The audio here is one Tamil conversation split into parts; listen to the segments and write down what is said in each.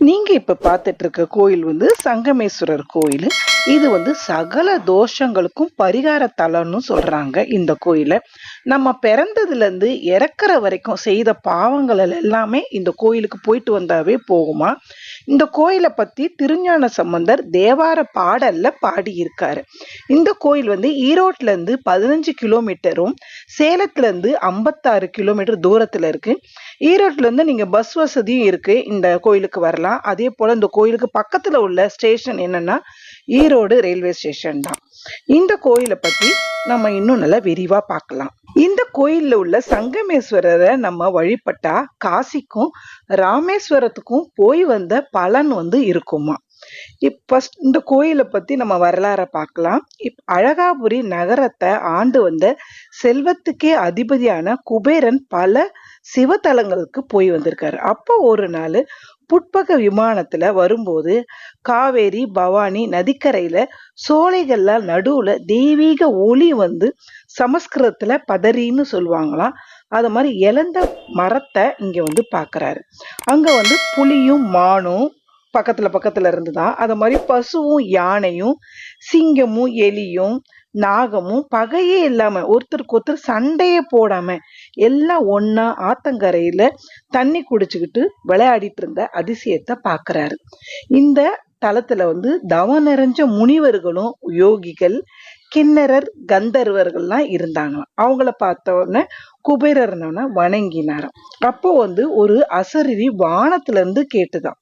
நீங்க இப்ப பார்த்துட்டு இருக்க கோயில் வந்து சங்கமேஸ்வரர் கோயில். இது வந்து சகல தோஷங்களுக்கும் பரிகார தலம்னு சொல்றாங்க இந்த கோயிலை. நம்ம பிறந்ததுலேருந்து இறக்குற வரைக்கும் செய்த பாவங்கள் எல்லாமே இந்த கோயிலுக்கு போயிட்டு வந்தாவே போகுமா? இந்த கோயிலை பத்தி திருஞான சம்பந்தர் தேவார பாடல்ல பாடியிருக்காரு. இந்த கோயில் வந்து ஈரோட்ல இருந்து பதினஞ்சு கிலோமீட்டரும் சேலத்துல இருந்து ஐம்பத்தாறு கிலோமீட்டர் தூரத்துல இருக்கு. ஈரோட்டிலேருந்து நீங்கள் பஸ் வசதியும் இருக்குது இந்த கோயிலுக்கு வரலாம். அதே போல் இந்த கோயிலுக்கு பக்கத்தில் உள்ள ஸ்டேஷன் என்னென்னா ஈரோடு ரயில்வே ஸ்டேஷன் தான். இந்த கோயிலை பற்றி நம்ம இன்னும் நல்லா விரிவாக பார்க்கலாம். இந்த கோயிலில் உள்ள சங்கமேஸ்வரரை நம்ம வழிபட்டா காசிக்கும் ராமேஸ்வரத்துக்கும் போய் வந்த பலன் வந்து இருக்குமா? இப் ஃபஸ்ட் இந்த கோயிலை பத்தி நம்ம வரலாறை பார்க்கலாம். இப் அழகாபுரி நகரத்தை ஆண்டு வந்த செல்வத்துக்கே அதிபதியான குபேரன் பல சிவத்தலங்களுக்கு போய் வந்திருக்காரு. அப்போ ஒரு நாள் புட்பக விமானத்துல வரும்போது காவேரி பவானி நதிக்கரையில சோலைகள்ல நடுவுல தெய்வீக ஒளி வந்து சமஸ்கிருதத்துல பதறின்னு சொல்லுவாங்களாம். அது மாதிரி இழந்த மரத்தை இங்க வந்து பாக்குறாரு. அங்க வந்து புலியும் மானும் பக்கத்துல பக்கத்துல இருந்துதான். அது மாதிரி பசுவும் யானையும் சிங்கமும் எலியும் நாகமும் பகையே இல்லாம ஒருத்தருக்கு ஒருத்தர் சண்டையே போடாம எல்லாம் ஒன்னா ஆத்தங்கரையில தண்ணி குடிச்சுக்கிட்டு விளையாடிட்டு இருந்த அதிசயத்தை பாக்குறாரு. இந்த தளத்துல வந்து தவ நிறைஞ்ச முனிவர்களும் யோகிகள் கிண்ணறர் கந்தர்வர்கள்லாம் இருந்தாங்களாம். அவங்கள பார்த்த உடனே குபேரர்னவன வணங்கினாராம். அப்போ வந்து ஒரு அசரிரி வானத்துல இருந்து கேட்டுதான்.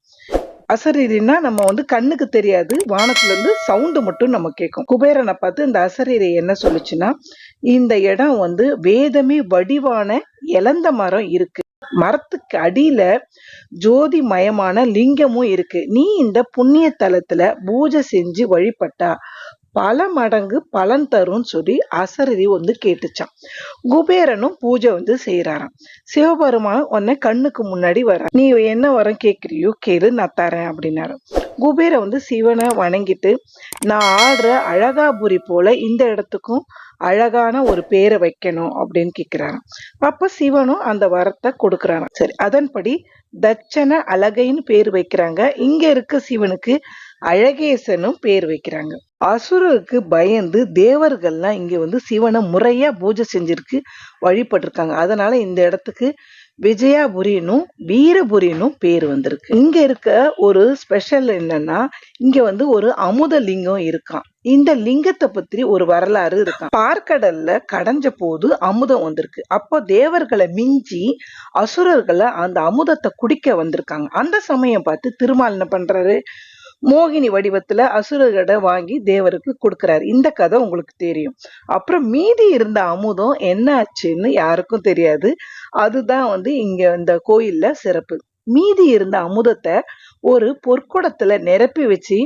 அசரீரினா நம்ம வந்து கண்ணுக்கு தெரியாது வானத்துல இருந்து சவுண்டு மட்டும் நம்ம கேட்கும். குபேரனை பார்த்து இந்த அசரீரை என்ன சொல்லுச்சுன்னா இந்த இடம் வந்து வேதமே வடிவான இளந்த மரம் இருக்கு. மரத்துக்கு அடியில ஜோதி மயமான லிங்கமும் இருக்கு. நீ இந்த புண்ணிய தலத்துல பூஜை செஞ்சு வழிபட்டா பல மடங்கு பலன் தரும்னு சொல்லி அசரதி வந்து கேட்டுச்சான் குபேரனும் பூஜை வந்து செய்யறாராம் சிவபெருமான் உன்னை கண்ணுக்கு முன்னாடி வர நீ என்ன வரம் கேட்கிறியோ கேளு நான் தரேன் அப்படின்னாரு. குபேர வந்து சிவனை வணங்கிட்டு நான் ஆடுற அழகாபுரி போல இந்த இடத்துக்கும் அழகான ஒரு பேரை வைக்கணும் அப்படின்னு கேட்கிறாராம் அப்ப சிவனும் அந்த வரத்தை கொடுக்கறாராம். சரி அதன்படி தட்சண அழகைன்னு பேர் வைக்கிறாங்க. இங்க இருக்க சிவனுக்கு அழகேசனும் பேர் வைக்கிறாங்க. அசுரருக்கு பயந்து தேவர்கள்லாம் இங்கே வந்து சிவனை முறையாக பூஜை செஞ்சிருக்கு வழிபட்டிருக்காங்க. அதனால இந்த இடத்துக்கு விஜயாபுரினும் வீரபுரினும் பேர் வந்திருக்கு. இங்க இருக்க ஒரு ஸ்பெஷல் என்னன்னா இங்க வந்து ஒரு அமுத லிங்கம் இருக்கான் இந்த லிங்கத்தை பத்தி ஒரு வரலாறு இருக்கான் பார்க்கடல்ல கடைஞ்ச போது அமுதம் வந்திருக்கு. அப்போ தேவர்களை மிஞ்சி அசுரர்களை அந்த அமுதத்தை குடிக்க வந்திருக்காங்க. அந்த சமயம் பார்த்து திருமால் என்ன பண்றாரு? மோகினி வடிவத்துல அசுரர்களை வாங்கி தேவருக்கு கொடுக்கிறாரு. இந்த கதை உங்களுக்கு தெரியும். அப்புறம் மீதி இருந்த அமுதம் என்ன ஆச்சுன்னு யாருக்கும் தெரியாது. அதுதான் வந்து இங்க இந்த கோயில்ல சிறப்பு. மீதி இருந்த அமுதத்தை ஒரு பொற்குடத்துல நிரப்பி வச்சு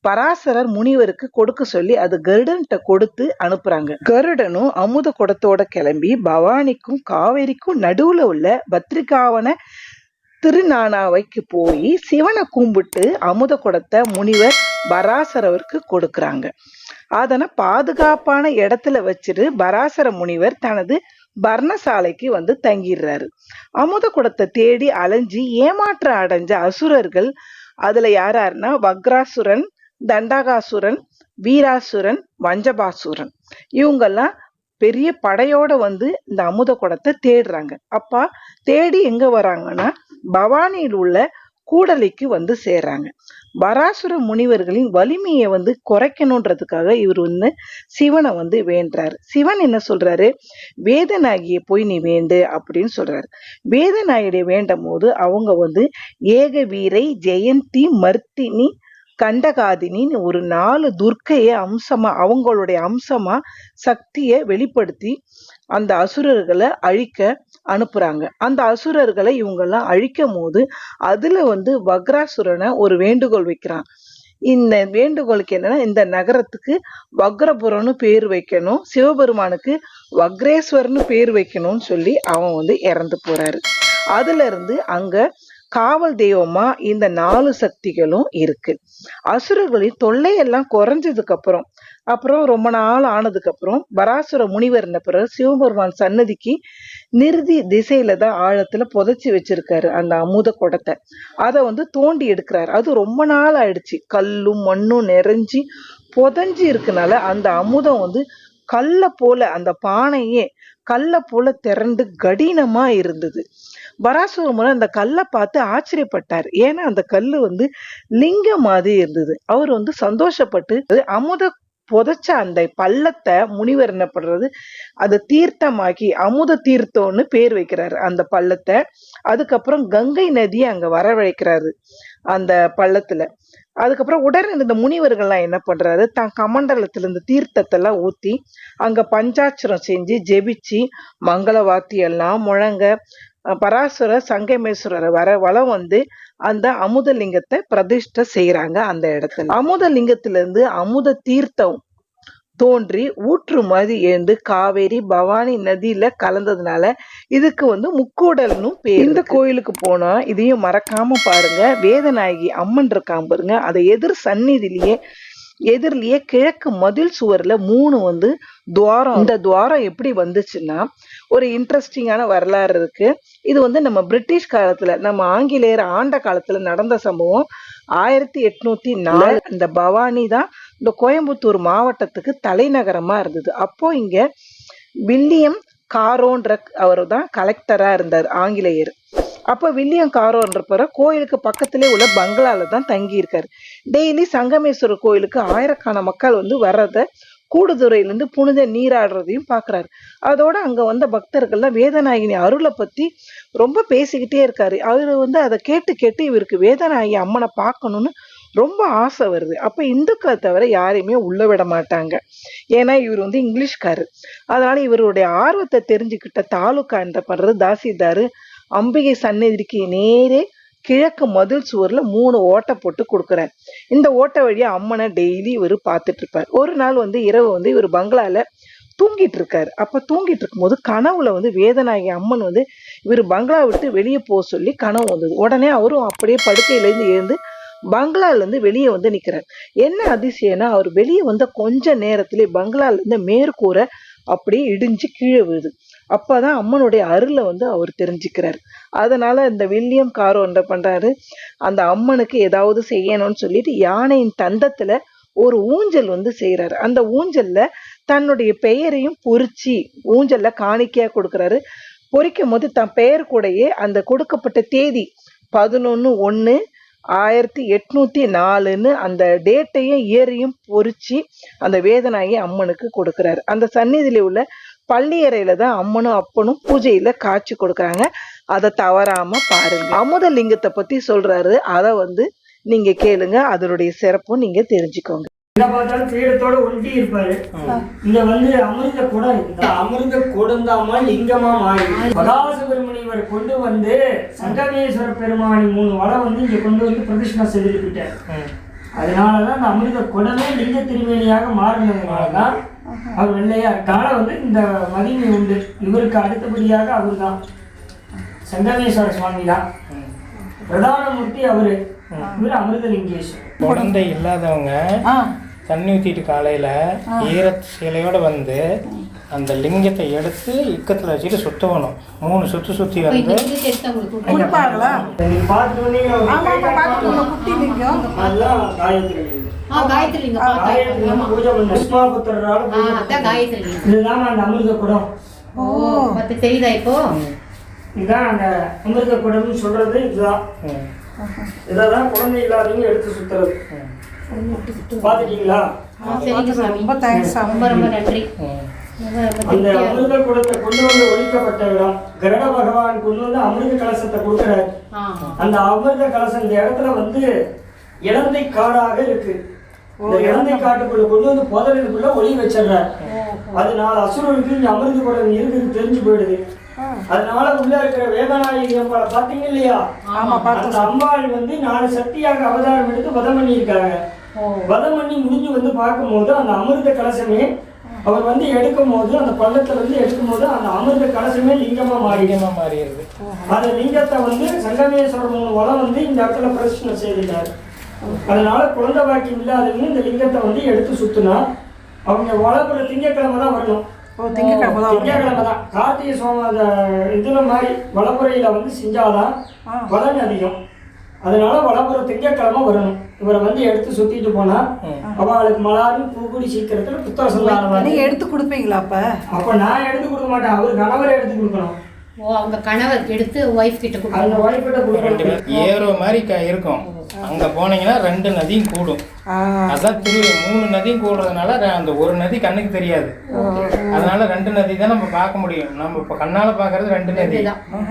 பராசரர் முனிவருக்கு கொடுக்க சொல்லி அது கருடன்கிட்ட கொடுத்து அனுப்புறாங்க. கருடனும் அமுத குடத்தோட கிளம்பி பவானிக்கும் காவேரிக்கும் நடுவுல உள்ள பத்ரிகாவன திருநானாவைக்கு போய் சிவனை கும்பிட்டு அமுத குடத்தை முனிவர் பராசரவருக்கு கொடுக்குறாங்க. அதனை பாதுகாப்பான இடத்துல வச்சுட்டு பராசர முனிவர் தனது பர்ணசாலைக்கு வந்து தங்கிடுறாரு. அமுத குடத்தை தேடி அலைஞ்சு ஏமாற்ற அடைஞ்ச அசுரர்கள் அதுல யார் யாருன்னா வக்ராசுரன் தண்டகாசுரன் வீராசுரன் வஞ்சபாசுரன். இவங்கெல்லாம் பெரிய படையோட வந்து இந்த அமுத குடத்தை தேடுறாங்க. அப்பா தேடி எங்க வராங்கன்னா பவானியில் உள்ள கூடலைக்கு வந்து சேர்றாங்க. பராசுர முனிவர்களின் வலிமையை வந்து குறைக்கணுன்றதுக்காக இவர் வந்து சிவனை வந்து வேண்டுறாரு. சிவன் என்ன சொல்றாரு? வேதநாயகியை போய் நீ வேண்டு அப்படின்னு சொல்றாரு. வேதநாயகியை வேண்டும் போது அவங்க வந்து ஏக வீரை ஜெயந்தி மர்த்தினி கண்டகாதினின்னு ஒரு நாலு துர்க்கையை அம்சமா அவங்களுடைய அம்சமா சக்தியை வெளிப்படுத்தி அந்த அசுரர்களை அழிக்க அனுப்புறாங்க. அந்த அசுரர்களை இவங்கெல்லாம் அழிக்கும் போது அதுல வந்து வக்ராசுரனை ஒரு வேண்டுகோள் வைக்கிறான். இந்த வேண்டுகோளுக்கு என்னன்னா இந்த நகரத்துக்கு வக்ரபுரம்னு பேர் வைக்கணும் சிவபெருமானுக்கு வக்ரேஸ்வரர்னு பேர் வைக்கணும்னு சொல்லி அவன் வந்து இறந்து போறாரு. அதுல இருந்து அங்க காவல் தெய்வமா இந்த நாலு சக்திகளும் இருக்கு. அசுரர்களின் தொல்லையெல்லாம் குறைஞ்சதுக்கு அப்புறம் அப்புறம் ரொம்ப நாள் ஆனதுக்கு அப்புறம் பராசுர முனிவர் பிறகு சிவபெருமான் சன்னதிக்கு நிறுதி திசையில தான் ஆழத்துல புதைச்சி வச்சிருக்காரு அந்த அமுத குடத்தை. அதை வந்து தோண்டி எடுக்கிறாரு. அது ரொம்ப நாள் ஆயிடுச்சு. கல்லும் மண்ணும் நிறைஞ்சி புதைஞ்சு இருக்கனால அந்த அமுதம் வந்து கல்லை போல அந்த பானையே கல்லை போல திரண்டு கடினமா இருந்தது. பராசுர அந்த கல்லை பார்த்து ஆச்சரியப்பட்டார். ஏன்னா அந்த கல் வந்து லிங்கம் மாதிரி இருந்தது. அவர் வந்து சந்தோஷப்பட்டு அமுத புதைச்ச அந்த பள்ளத்தை முனிவர் என்ன பண்றது? அதை தீர்த்தமாக்கி அமுத தீர்த்தம்னு பேர் வைக்கிறாரு அந்த பள்ளத்தை. அதுக்கப்புறம் கங்கை நதியை அங்க வரவழைக்கிறாரு அந்த பள்ளத்துல. அதுக்கப்புறம் உடனே இந்த முனிவர்கள்லாம் என்ன பண்றாரு? தான் கமண்டலத்துல இந்த தீர்த்தத்தெல்லாம் ஊற்றி ஊத்தி அங்க பஞ்சாட்சரம் செஞ்சு ஜெபிச்சு மங்கள வாத்தியெல்லாம் முழங்க பராசுர சங்கமேஸ்வரர் வர வளம் வந்து அந்த அமுதலிங்கத்தை பிரதிஷ்டை செய்யறாங்க அந்த இடத்துல. அமுதலிங்கத்துல இருந்து அமுத தீர்த்தம் தோன்றி ஊற்று மாதிரி எழுந்து காவேரி பவானி நதியில கலந்ததுனால இதுக்கு வந்து முக்கூடல்னு பேர். இந்த கோயிலுக்கு போனா இதையும் மறக்காம பாருங்க. வேதநாயகி அம்மன் இருக்காம பாருங்க. அதை எதிர் சந்நிதியிலேயே எதிரிலேயே கிழக்கு மதில் சுவர்ல மூணு வந்து துவாரம். இந்த துவாரம் எப்படி வந்துச்சுன்னா ஒரு இன்ட்ரெஸ்டிங்கான வரலாறு இருக்கு. இது வந்து நம்ம பிரிட்டிஷ் காலத்துல நம்ம ஆங்கிலேயர் ஆண்ட காலத்துல நடந்த சம்பவம். ஆயிரத்தி எட்நூத்தி நாலு இந்த பவானி தான் இந்த கோயம்புத்தூர் மாவட்டத்துக்கு தலைநகரமா இருந்தது. அப்போ இங்க வில்லியம் காரோன்ற அவர் தான் கலெக்டரா இருந்தார் ஆங்கிலேயர். அப்போ வில்லியம் காரோன்றப்பற கோயிலுக்கு பக்கத்திலே உள்ள பங்களால தான் தங்கி இருக்காரு டெய்லி சங்கமேஸ்வரர் கோயிலுக்கு ஆயிரக்கான மக்கள் வந்து வர்றத கூடுதுறையிலேருந்து புனித நீராடுறதையும் பார்க்கறாரு. அதோட அங்கே வந்த பக்தர்கள்லாம் வேதநாயகினி அருளை பற்றி ரொம்ப பேசிக்கிட்டே இருக்காரு. அவர் வந்து அதை கேட்டு கேட்டு இவருக்கு வேதநாயகி அம்மனை பார்க்கணும்னு ரொம்ப ஆசை வருது. அப்போ இந்துக்களை தவிர யாரையுமே உள்ள விட மாட்டாங்க. ஏன்னா இவர் வந்து இங்கிலீஷ்காரு அதனால இவருடைய ஆர்வத்தை தெரிஞ்சுக்கிட்ட தாலுக்கா என்ற பண்றது தாசிதார் அம்பிகை சந்நிதிக்கு நேரே கிழக்கு மதில் சுவரில் மூணு ஓட்டை போட்டு கொடுக்குறாரு. இந்த ஓட்டை வழியை அம்மனை டெய்லி இவர் பார்த்துட்டு இருப்பார். ஒரு நாள் வந்து இரவு வந்து இவர் பங்களால தூங்கிட்டு இருக்காரு. அப்ப தூங்கிட்டு இருக்கும்போது கனவுல வந்து வேதநாயகி அம்மன் வந்து இவர் பங்களா விட்டு வெளியே போக சொல்லி கனவு வந்தது. உடனே அவரும் அப்படியே படுக்கையிலேருந்து எழுந்து பங்களால இருந்து வெளியே வந்து நிக்கிறார். என்ன அதிசயம்னா அவர் வெளியே வந்த கொஞ்ச நேரத்திலே பங்களால இருந்து மேற்கூரை அப்படியே இடிஞ்சு கீழே விழுது. அப்பதான் அம்மனுடைய அருளை வந்து அவர் தெரிஞ்சுக்கிறார். அதனால இந்த வில்லியம் காரோ என்ன பண்றாரு? அந்த அம்மனுக்கு ஏதாவது செய்யணும்னு சொல்லிட்டு யானையின் தந்தத்துல ஒரு ஊஞ்சல் வந்து செய்கிறாரு அந்த ஊஞ்சல்ல தன்னுடைய பெயரையும் பொறிச்சு ஊஞ்சல்ல காணிக்கையா கொடுக்குறாரு. பொறிக்கும் போது தன் பெயர் கூடயே அந்த கொடுக்கப்பட்ட தேதி பதினொன்று ஒன்று ஆயிரத்தி எட்நூத்தி நாலுன்னு அந்த டேட்டையும் இயரையும் பொறிச்சு அந்த வேதனாகி அம்மனுக்கு கொடுக்குறாரு. அந்த சந்நிதியில உள்ள பள்ளியறையில தான் அம்மனும் அப்பனும் பூஜையில காட்சி கொடுக்கறாங்க. அதை தவறாம பாருங்க. அமுத லிங்கத்தை பத்தி சொல்றாரு. அதை வந்து நீங்க கேளுங்க. அதனுடைய சிறப்பும் நீங்க தெரிஞ்சுக்கோங்க. எங்க பார்த்தாலும் பீடத்தோட ஒட்டி இருப்பாரு. இங்க வந்து அமிர்த குடம் இந்த அமிர்த குடந்தாம லிங்கமா மாறி. பகாசுபிரமணியவர் கொண்டு வந்து சங்கமேஸ்வர பெருமானி மூணு வளம் வந்து இங்க கொண்டு வந்து பிரதிஷ்டா அதனாலதான் அந்த அமிர்த குடமே லிங்க திருமேனியாக மாறினதுனாலதான் அவர் வெள்ளையா இருக்கால வந்து இந்த மகிமை உண்டு. இவருக்கு அடுத்தபடியாக அவர் தான் சங்கமேஸ்வர சுவாமி தான் பிரதான மூர்த்தி அவரு இவர் அமிர்தலிங்கேஸ்வரர். குழந்தை இல்லாதவங்க தண்ணி ஊற்றிட்டு காலையில் ஈர சிலையோட வந்து அந்த லிங்கத்தை எடுத்து இக்கத்தில் வச்சுட்டு சுத்தணும் மூணு சுற்றி சுற்றி வந்து பார்த்துட்டு அதுதான் காயத்ரி லிங்கம். பூஜை பண்ண. அதான் காயத்ரி லிங்கம் இதுதான் அந்த அமிர்த குடம் ஓ மத்த தெரியுதா இப்போ? இதுதான் அந்த அமிர்த குடம்னு சொல்றது இதுதான். இதெல்லாம் குழந்தை இல்லாதவங்க எடுத்து சுத்துறது. பாத்துட்டீங்களா ரொம்ப தேங்க்ஸ் ரொம்ப ரொம்ப நன்றி. அந்த. அமிர்த குடத்தை கொண்டு வந்து ஒழிக்கப்பட்ட இடம் கருட பகவான் கொண்டு வந்து அமிர்த கலசத்தை கொடுக்குறாரு. அந்த அமிர்த கலசம் இந்த இடத்துல வந்து இலந்தை காடாக இருக்கு. இந்த இலந்தை காட்டுக்குள்ள கொண்டு வந்து புதலுக்குள்ள ஒளி வச்சிடுறாரு அதனால அசுரருக்கு இங்க அமிர்த குடம் இருக்குது தெரிஞ்சு போயிடுது. அதனால உள்ள இருக்கிற வேதநாயகி அம்பாளை பாத்தீங்க இல்லையா? அந்த அம்பாள் வந்து நாலு சக்தியாக அவதாரம் எடுத்து வதம் பண்ணியிருக்காங்க. வதம் பண்ணி முடிஞ்சு வந்து பார்க்கும்போது அந்த அமிர்த கலசமே அவர் வந்து எடுக்கும் போது அந்த பள்ளத்துல இருந்து எடுக்கும் போது அந்த அமிர்த கலசமே லிங்கமா மாறி அதிகமாக மாறிடுது. அந்த லிங்கத்தை வந்து சங்கமேஸ்வரர் மூணு வளம் வந்து இந்த இடத்துல பிரச்சனை செய்துட்டார். அதனால குழந்தை பாக்கியம் இல்லாதவங்க இந்த லிங்கத்தை வந்து எடுத்து சுத்தினா அவங்க வளப்புற திங்கக்கிழமை தான் வரணும். ஓ திங்கக்கிழமை தான். திங்கக்கிழமை தான். கார்த்திகை சோம அந்த இதுல மாதிரி வளப்புறையில வந்து செஞ்சாதான் பலன் அதிகம். அதனால வளப்புற திங்கக்கிழமை வரணும். இவரை வந்து எடுத்து சுத்திட்டு போனா அவளுக்கு மலாரும் பூக்குடி சீக்கிரத்துல புத்தக சொல்லாத நீங்க எடுத்து கொடுப்பீங்களா அப்ப? அப்ப நான் எடுத்து கொடுக்க மாட்டேன். அவர் கணவரை எடுத்து கொடுக்கணும். ஓ அவங்க கணவர் எடுத்து ஒய்ஃப் கிட்ட அந்த ரெண்டு கொடுக்கணும் ஏரோ மாதிரி க இருக்கும். அங்கே போனீங்கன்னா ரெண்டு நதியும் கூடும். அதான் திரு மூணு நதியும் கூடுறதுனால அந்த ஒரு நதி கண்ணுக்கு தெரியாது. அதனால ரெண்டு நதி தான் நம்ம பார்க்க முடியும். நம்ம இப்போ கண்ணால பார்க்கறது ரெண்டு நதி.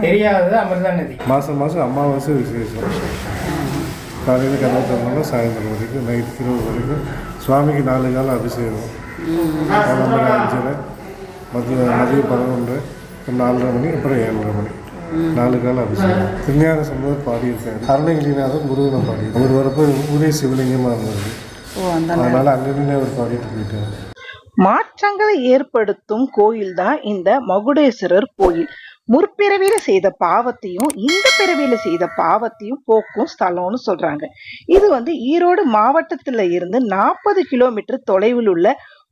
தெரியாதது அமிர்தா நதி. மாதம் மாதம் அமாவாசை விசேஷம். காலையில் திறந்தாலும் சாயந்தரம் வரைக்கும் நைட் இரவு வரைக்கும் சுவாமிக்கு நாலு காலம் அபிஷேகம். கிளம்புற அஞ்சரை. மதியம் மதியம் பதினொன்று நாலரை மணி அப்புறம் ஏழரை மணி. நாலு காலம் அபிஷேகம். திருஞான சம்பவர் பாடியிருக்காரு. அருணகிரிநாதர் முருகனை பாடி அவர் வரப்போ ஊரே சிவலிங்கமாக இருந்தது. அதனால் அங்கே நின்று அவர் பாடிட்டு போயிட்டார். மாற்றங்களை ஏற்படுத்தும் கோயில் தான் இந்த மகுடேஸ்வரர் கோயில். முற்பிறவியில செய்த பாவத்தையும் இந்த பிறவியில செய்த பாவத்தையும் போக்கும் ஸ்தலம்னு சொல்றாங்க. இது வந்து ஈரோடு மாவட்டத்துல இருந்து நாற்பது கிலோமீட்டர் தொலைவில் உள்ள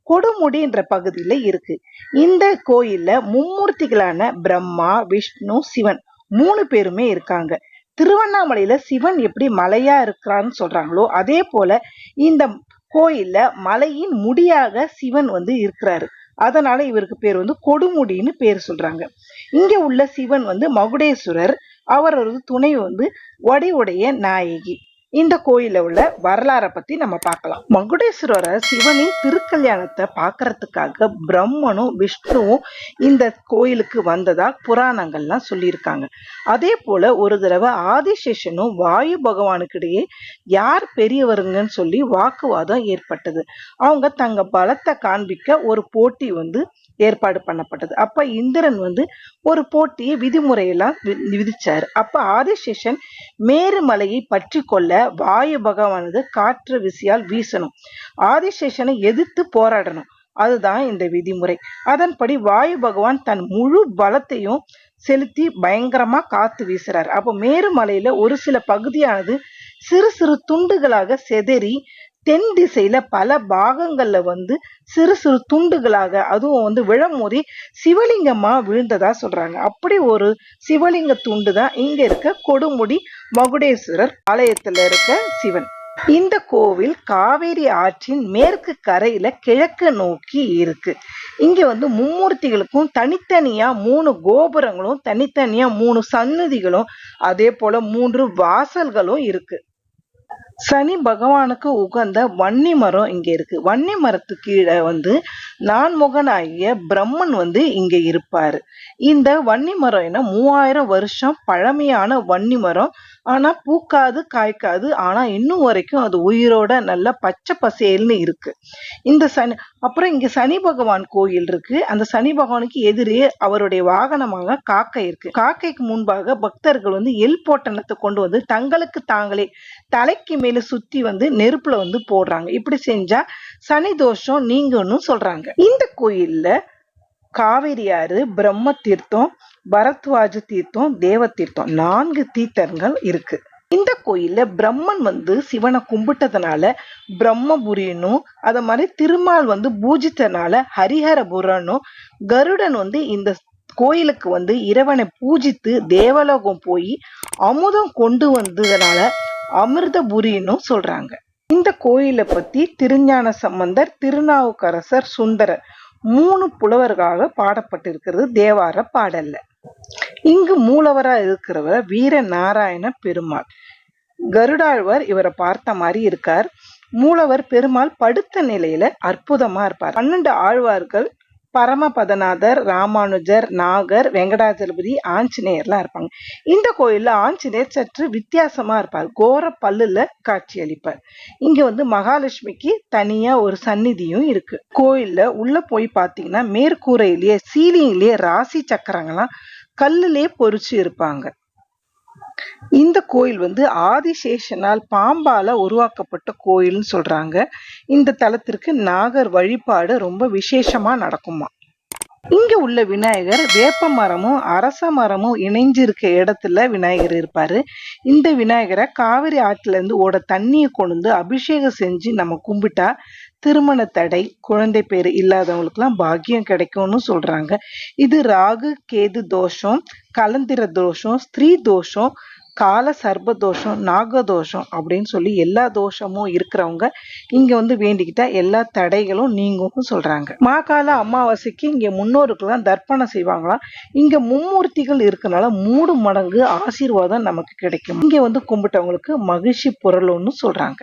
கொடுமுடின்ற பகுதியில இருக்கு. இந்த கோயில்ல மும்மூர்த்திகளான பிரம்மா விஷ்ணு சிவன் மூணு பேருமே இருக்காங்க. திருவண்ணாமலையில சிவன் எப்படி மலையா இருக்கிறான்னு சொல்றாங்களோ அதே போல இந்த கோயில்ல மலையின் முடியாக சிவன் வந்து இருக்கிறாரு. அதனால இவருக்கு பேர் வந்து கொடுமுடின்னு பேர் சொல்றாங்க. இங்க உள்ள சிவன் வந்து மகுடேஸ்வரர் அவரது துணை வந்து வடிவுடைய நாயகி. இந்த கோயில உள்ள வரலாறை பத்தி நம்ம பார்க்கலாம். மகுடேஸ்வரர் சிவனின் திருக்கல்யாணத்தை பார்க்கறதுக்காக பிரம்மனும் விஷ்ணுவும் இந்த கோயிலுக்கு வந்ததா புராணங்கள்லாம் சொல்லியிருக்காங்க. அதே போல ஒரு தடவை ஆதிசேஷனும் வாயு பகவானுக்கிடையே யார் பெரியவருங்கன்னு சொல்லி வாக்குவாதம் ஏற்பட்டது. அவங்க தங்க பலத்தை காண்பிக்க ஒரு போட்டி வந்து ஏற்பாடு பண்ணப்பட்டது. அப்ப இந்திரன் வந்து ஒரு போட்டியை விதிமுறையெல்லாம் வி- அப்ப ஆதிசேஷன் மேருமலையை பற்றி கொள்ள வாயு பகவானது காற்று விசியால் வீசணும். ஆதிசேஷனை எதிர்த்து போராடணும். அதுதான் இந்த விதிமுறை. அதன்படி வாயு பகவான் தன் முழு பலத்தையும் செலுத்தி பயங்கரமா காத்து வீசுறார். அப்போ மேருமலையில ஒரு சில பகுதியானது சிறு சிறு துண்டுகளாக செதறி தென் திசையில பல பாகங்கள்ல வந்து சிறு சிறு துண்டுகளாக அதுவும் வந்து விழமோதி சிவலிங்கமா விழுந்ததா சொல்றாங்க. அப்படி ஒரு சிவலிங்க துண்டு தான் இங்க இருக்க கொடுமுடி மகுடேஸ்வரர் ஆலயத்துல இருக்க சிவன். இந்த கோவில் காவேரி ஆற்றின் மேற்கு கரையில கிழக்கு நோக்கி இருக்கு. இங்க வந்து மும்மூர்த்திகளுக்கும் தனித்தனியா மூணு கோபுரங்களும் தனித்தனியா மூணு சன்னதிகளும் அதே போல மூன்று வாசல்களும் இருக்கு. சனி பகவானுக்கு உகந்த வன்னி மரம் இங்கே இருக்கு. வன்னி மரத்து கீழே வந்து நான்முகனாகிய பிரம்மன் வந்து இங்கே இருப்பார். இந்த வன்னி மரம் என்ன? மூவாயிரம் வருஷம் பழமையான வன்னி மரம். ஆனால் பூக்காது காய்க்காது. ஆனால் இன்னும் வரைக்கும் அது உயிரோட நல்ல பச்சை பசேல்னு இருக்கு. இந்த சனி அப்புறம் இங்கே சனி பகவான் கோயில் இருக்கு. அந்த சனி பகவானுக்கு எதிரே அவருடைய வாகனமாக காக்கை இருக்கு. காக்கைக்கு முன்பாக பக்தர்கள் வந்து எல் போட்டனத்தை கொண்டு வந்து தங்களுக்கு தாங்களே தலைக்கு மேல் சுத்தி வந்து நெருப்புல வந்து போடுறாங்க. இப்படி செஞ்சா சனி தோஷம் நீங்கன்னு சொல்றாங்க. இந்த கோயில்ல காவிரி ஆறு பிரம்ம தீர்த்தம் பரத்வாஜ தீர்த்தம் தேவ தீர்த்தம் நான்கு தீர்த்தங்கள் இருக்கு. இந்த கோயில்ல பிரம்மன் வந்து சிவனை கும்பிட்டதுனால பிரம்மபுரியனும் அத மாதிரி திருமால் வந்து பூஜித்தனால ஹரிஹரபுரனும் கருடன் வந்து இந்த கோயிலுக்கு வந்து இறைவனை பூஜித்து தேவலோகம் போய் அமுதம் கொண்டு வந்ததுனால அமிர்தபுரின்னு சொல்றாங்க. இந்த கோயிலை பத்தி திருஞான சம்பந்தர் திருநாவுக்கரசர் சுந்தரர் மூணு புலவர்களாக பாடப்பட்டிருக்கிறது தேவார பாடல்ல. இங்கு மூலவரா இருக்கிறவர் வீர நாராயண பெருமாள். கருடாழ்வார் இவரை பார்த்த மாதிரி இருக்கார். மூலவர் பெருமாள் படுத்த நிலையில அற்புதமா இருப்பார். பன்னெண்டு ஆழ்வார்கள் பரமபதநாதர் ராமானுஜர் நாகர் வெங்கடாஜலபதி ஆஞ்சநேயர்லாம் இருப்பாங்க. இந்த கோயிலில் ஆஞ்சநேயர் சற்று வித்தியாசமாக இருப்பார். கோர பல்லுல காட்சி அளிப்பார். இங்கே வந்து மகாலட்சுமிக்கு தனியாக ஒரு சந்நிதியும் இருக்கு. கோயிலில் உள்ளே போய் பார்த்தீங்கன்னா மேற்கூரையிலேயே சீலிங்லேயே ராசி சக்கரங்கள்லாம் கல்லுலேயே பொறிச்சு இருப்பாங்க. இந்த கோயில் வந்து ஆதிசேஷனால் பாம்பால உருவாக்கப்பட்ட கோயில்னு சொல்றாங்க. இந்த தலத்திற்கு நாகர் வழிபாடு ரொம்ப விசேஷமா நடக்குமா? இங்க உள்ள விநாயகர் வேப்ப மரமும் அரச மரமும் இணைஞ்சிருக்க இடத்துல விநாயகர் இருப்பாரு. இந்த விநாயகரை காவிரி ஆற்றுல இருந்து ஓட தண்ணியை கொண்டு வந்து அபிஷேகம் செஞ்சு நம்ம கும்பிட்டா திருமண தடை குழந்தை பேர் இல்லாதவங்களுக்குலாம் பாக்கியம் கிடைக்கும்னு சொல்றாங்க. இது ராகு கேது தோஷம் கலந்திர தோஷம் ஸ்திரீ தோஷம் கால சர்ப தோஷம் நாக தோஷம் அப்படின்னு சொல்லி எல்லா தோஷமும் இருக்கிறவங்க இங்க வந்து வேண்டிக்கிட்டா எல்லா தடைகளும் நீங்கும் சொல்றாங்க. மாகால அமாவாசைக்கு இங்க முன்னோருக்குலாம் தர்ப்பணம் செய்வாங்களாம் இங்க மும்மூர்த்திகள் இருக்கனால மூணு மடங்கு ஆசீர்வாதம் நமக்கு கிடைக்கும். இங்க வந்து கும்பிட்டவங்களுக்கு மகிழ்ச்சி புரளும்னு சொல்றாங்க.